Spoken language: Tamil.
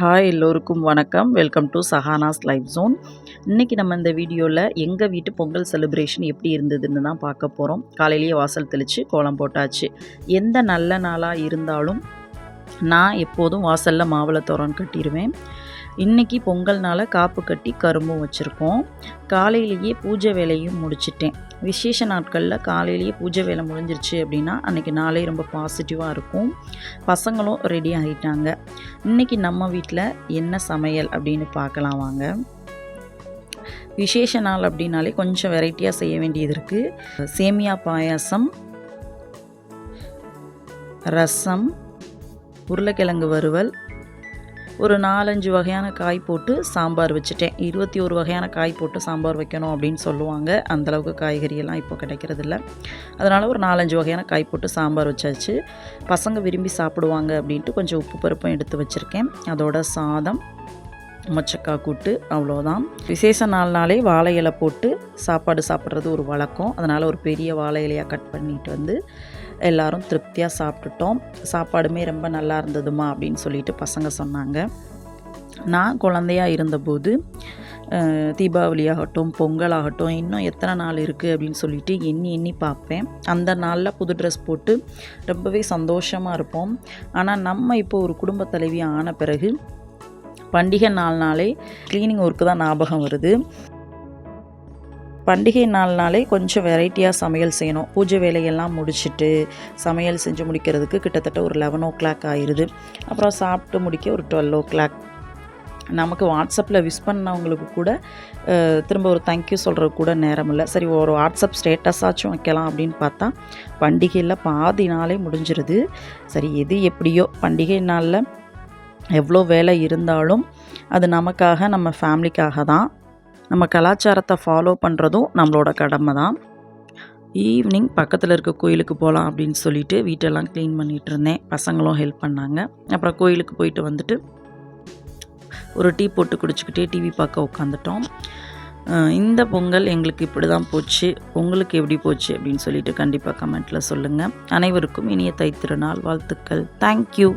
ஹாய் எல்லோருக்கும் வணக்கம். Welcome to Sahana's life zone இன்றைக்கி நம்ம இந்த வீடியோவில் எங்கள் வீட்டு பொங்கல் செலிப்ரேஷன் எப்படி இருந்ததுன்னு தான் பார்க்க போகிறோம் காலையிலேயே வாசல் தெளித்து கோலம் போட்டாச்சு. எந்த நல்ல நாளாக இருந்தாலும் நான் எப்போதும் வாசலில் மாவளை கட்டிடுவேன் இன்றைக்கி பொங்கல்னால் காப்பு கட்டி கரும்பும் வச்சுருக்கோம். காலையிலேயே பூஜை வேலையும் முடிச்சிட்டேன். விசேஷ நாட்களில் காலையிலேயே பூஜை வேலை முடிஞ்சிருச்சு அப்படின்னா அன்றைக்கி நாளே ரொம்ப பாசிட்டிவாக இருக்கும். பசங்களும் ரெடி ஆகிட்டாங்க இன்றைக்கி நம்ம வீட்டில் என்ன சமையல் அப்படின்னு பார்க்கலாம் வாங்க. விசேஷ நாள் அப்படின்னாலே கொஞ்சம் வெரைட்டியாக செய்ய வேண்டியது இருக்குது சேமியா பாயாசம் ரசம் உருளைக்கிழங்கு வறுவல் ஒரு நாலஞ்சு வகையான காய் போட்டு சாம்பார் வச்சுட்டேன். இருபத்தி ஒரு வகையான காய் போட்டு சாம்பார் வைக்கணும் அப்படின்னு சொல்லுவாங்க. அந்தளவுக்கு காய்கறியெல்லாம் இப்போ கிடைக்கிறதில்ல. அதனால் ஒரு நாலஞ்சு வகையான காய் போட்டு சாம்பார் வச்சாச்சு. பசங்க விரும்பி சாப்பிடுவாங்க அப்படின்ட்டு கொஞ்சம் உப்பு பருப்பும் எடுத்து வச்சுருக்கேன். அதோட சாதம் மொச்சக்காய் கூட்டு அவ்வளோதான். விசேஷ நாள்னாலே வாழை இலை போட்டு சாப்பாடு சாப்பிட்றது ஒரு வழக்கம். அதனால் ஒரு பெரிய வாழை இலையாக கட் பண்ணிட்டு வந்து எல்லோரும் திருப்தியாக சாப்பிட்டுட்டோம். சாப்பாடுமே ரொம்ப நல்லா இருந்ததுமா அப்படின்னு சொல்லிட்டு பசங்க சொன்னாங்க. நான் குழந்தையாக இருந்தபோது தீபாவளி ஆகட்டும் பொங்கல் ஆகட்டும் இன்னும் எத்தனை நாள் இருக்குது அப்படின்னு சொல்லிட்டு எண்ணி எண்ணி பார்ப்பேன். அந்த நாளில் புது ட்ரெஸ் போட்டு ரொம்பவே சந்தோஷமாக இருப்போம். ஆனால் நம்ம இப்போ ஒரு குடும்ப தலைவி ஆன பிறகு பண்டிகை நாள் நாளே க்ளீனிங் ஒர்க்கு தான் ஞாபகம் வருது. பண்டிகை நாள்னாலே கொஞ்சம் வெரைட்டியாக சமையல் செய்யணும். பூஜை வேலையெல்லாம் முடிச்சுட்டு சமையல் செஞ்சு முடிக்கிறதுக்கு கிட்டத்தட்ட ஒரு லெவன் ஓ கிளாக் ஆயிடுது அப்புறம் சாப்பிட்டு முடிக்க ஒரு டுவெல் ஓ கிளாக் நமக்கு வாட்ஸ்அப்பில் விஷ் பண்ணவங்களுக்கு கூட திரும்ப ஒரு தேங்க்யூ சொல்கிறது கூட நேரம் இல்லை. சரி ஒரு வாட்ஸ்அப் ஸ்டேட்டஸாச்சும் வைக்கலாம் அப்படின்னு பார்த்தா பண்டிகையில் பாதி நாளே முடிஞ்சிருது. சரி எது எப்படியோ பண்டிகை நாளில் எவ்வளோ வேலை இருந்தாலும் அது நமக்காக நம்ம ஃபேமிலிக்காக தான். நம்ம கலாச்சாரத்தை ஃபாலோ பண்ணுறதும் நம்மளோட கடமை தான் ஈவினிங் பக்கத்தில் இருக்க கோயிலுக்கு போகலாம் அப்படின்னு சொல்லிட்டு வீட்டெல்லாம் க்ளீன் பண்ணிகிட்டு இருந்தேன். பசங்களும் ஹெல்ப் பண்ணாங்க. அப்புறம் கோயிலுக்கு போயிட்டு வந்துட்டு ஒரு டீ போட்டு குடிச்சிக்கிட்டே டிவி பார்க்க உட்காந்துட்டோம் இந்த பொங்கல் எங்களுக்கு இப்படி தான் போச்சு. உங்களுக்கு எப்படி போச்சு அப்படின்னு சொல்லிட்டு கண்டிப்பாக கமெண்ட்டில் சொல்லுங்கள் அனைவருக்கும் இனிய தைத்திருநாள் வாழ்த்துக்கள். தேங்க்யூ